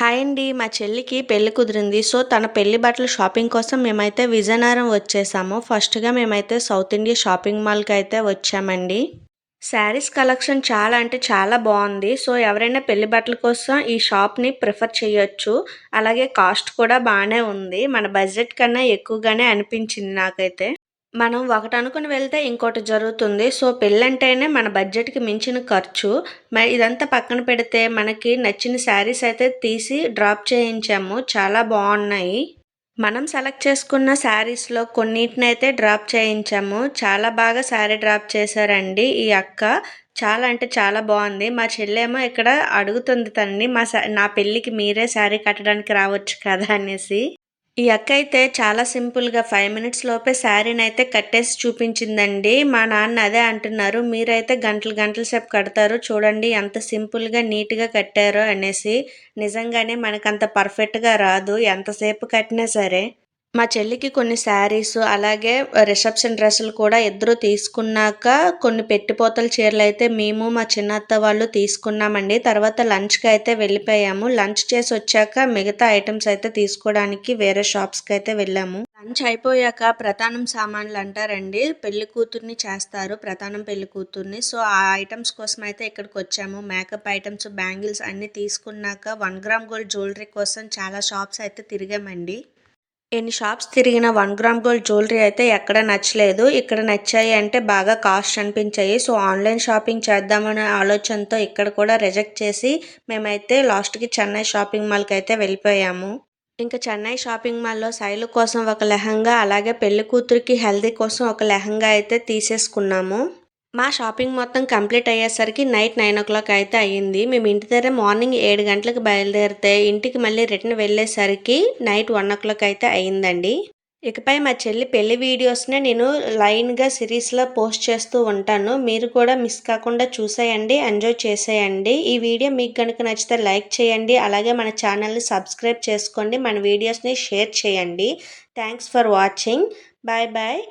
Hi అండి మా చెల్లికి పెళ్ళి కుదిరింది. సో తన పెళ్ళి బట్టల షాపింగ్ కోసం మేమైతే విజయనగరం వచ్చేసాము. ఫస్ట్గా మేమైతే సౌత్ ఇండియా షాపింగ్ మాల్కి అయితే వచ్చామండి. శారీస్ కలెక్షన్ చాలా అంటే చాలా బాగుంది. సో ఎవరైనా పెళ్ళి బట్టల కోసం ఈ షాప్ని ప్రిఫర్ చేయొచ్చు. అలాగే కాస్ట్ కూడా బాగానే ఉంది. మన బడ్జెట్ కన్నా ఎక్కువగానే అనిపించింది నాకైతే. మనం ఒకటి అనుకుని వెళ్తే ఇంకోటి జరుగుతుంది. సో పెళ్ళంటేనే మన బడ్జెట్కి మించిన ఖర్చు. మరి ఇదంతా పక్కన పెడితే మనకి నచ్చిన శారీస్ అయితే తీసి డ్రాప్ చేయించాము. చాలా బాగున్నాయి. మనం సెలెక్ట్ చేసుకున్న శారీస్లో కొన్నిటినైతే డ్రాప్ చేయించాము. చాలా బాగా శారీ డ్రాప్ చేశారండి ఈ అక్క. చాలా అంటే చాలా బాగుంది. మా చెల్లెమో ఇక్కడ అడుగుతుంది తనని మా నా పెళ్ళికి మీరే శారీ కట్టడానికి రావచ్చు కదా అనేసి. ఈ అక్క అయితే చాలా సింపుల్గా ఫైవ్ మినిట్స్ లోపే శారీని అయితే కట్టేసి చూపించిందండి. మా నాన్న అదే అంటున్నారు మీరైతే గంటలు గంటల సేపు కడతారు చూడండి ఎంత సింపుల్గా నీట్గా కట్టారో అనేసి. నిజంగానే మనకంత పర్ఫెక్ట్గా రాదు ఎంతసేపు కట్టినా సరే. మా చెల్లికి కొన్ని శారీస్ అలాగే రిసెప్షన్ డ్రెస్సులు కూడా ఇద్దరు తీసుకున్నాక కొన్ని పెట్టిపోతల చీరలు అయితే మేము మా చిన్నత్త వాళ్ళు తీసుకున్నామండి. తర్వాత లంచ్కి అయితే వెళ్ళిపోయాము. లంచ్ చేసి వచ్చాక మిగతా ఐటమ్స్ అయితే తీసుకోవడానికి వేరే షాప్స్కి అయితే వెళ్ళాము. లంచ్ అయిపోయాక ప్రధానం సామాన్లు అంటారండి. పెళ్ళి కూతుర్ని చేస్తారు ప్రధానం పెళ్ళి కూతుర్ని. సో ఆ ఐటమ్స్ కోసం అయితే ఇక్కడికి వచ్చాము. మేకప్ ఐటమ్స్ బ్యాంగిల్స్ అన్నీ తీసుకున్నాక వన్ గ్రామ్ గోల్డ్ జ్యువెలరీ కోసం చాలా షాప్స్ అయితే తిరిగామండి. ఎన్ని షాప్స్ తిరిగిన వన్ గ్రామ్ గోల్డ్ జ్యువెలరీ అయితే ఎక్కడ నచ్చలేదు. ఇక్కడ నచ్చాయి అంటే బాగా కాస్ట్ అనిపించాయి. సో ఆన్లైన్ షాపింగ్ చేద్దామనే ఆలోచనతో ఇక్కడ కూడా రిజెక్ట్ చేసి మేమైతే లాస్ట్కి చెన్నై షాపింగ్ మాల్కి అయితే వెళ్ళిపోయాము. ఇంకా చెన్నై షాపింగ్ మాల్లో శైలు కోసం ఒక లెహంగా అలాగే పెళ్ళి కూతురికి హెల్దీ కోసం ఒక లెహంగా అయితే తీసేసుకున్నాము. మా షాపింగ్ మొత్తం కంప్లీట్ అయ్యేసరికి నైట్ నైన్ ఓ క్లాక్ అయితే అయ్యింది. మేము ఇంటి దగ్గర మార్నింగ్ ఏడు గంటలకు బయలుదేరితే ఇంటికి మళ్ళీ రిటర్న్ వెళ్ళేసరికి నైట్ వన్ ఓ క్లాక్ అయితే అయ్యిందండి. ఇకపై మా చెల్లి పెళ్ళి వీడియోస్నే నేను లైన్గా సిరీస్లో పోస్ట్ చేస్తూ ఉంటాను. మీరు కూడా మిస్ కాకుండా చూసేయండి ఎంజాయ్ చేసేయండి. ఈ వీడియో మీకు కనుక నచ్చితే లైక్ చేయండి అలాగే మన ఛానల్ని సబ్స్క్రైబ్ చేసుకోండి మన వీడియోస్ని షేర్ చేయండి. Thanks for watching. Bye bye.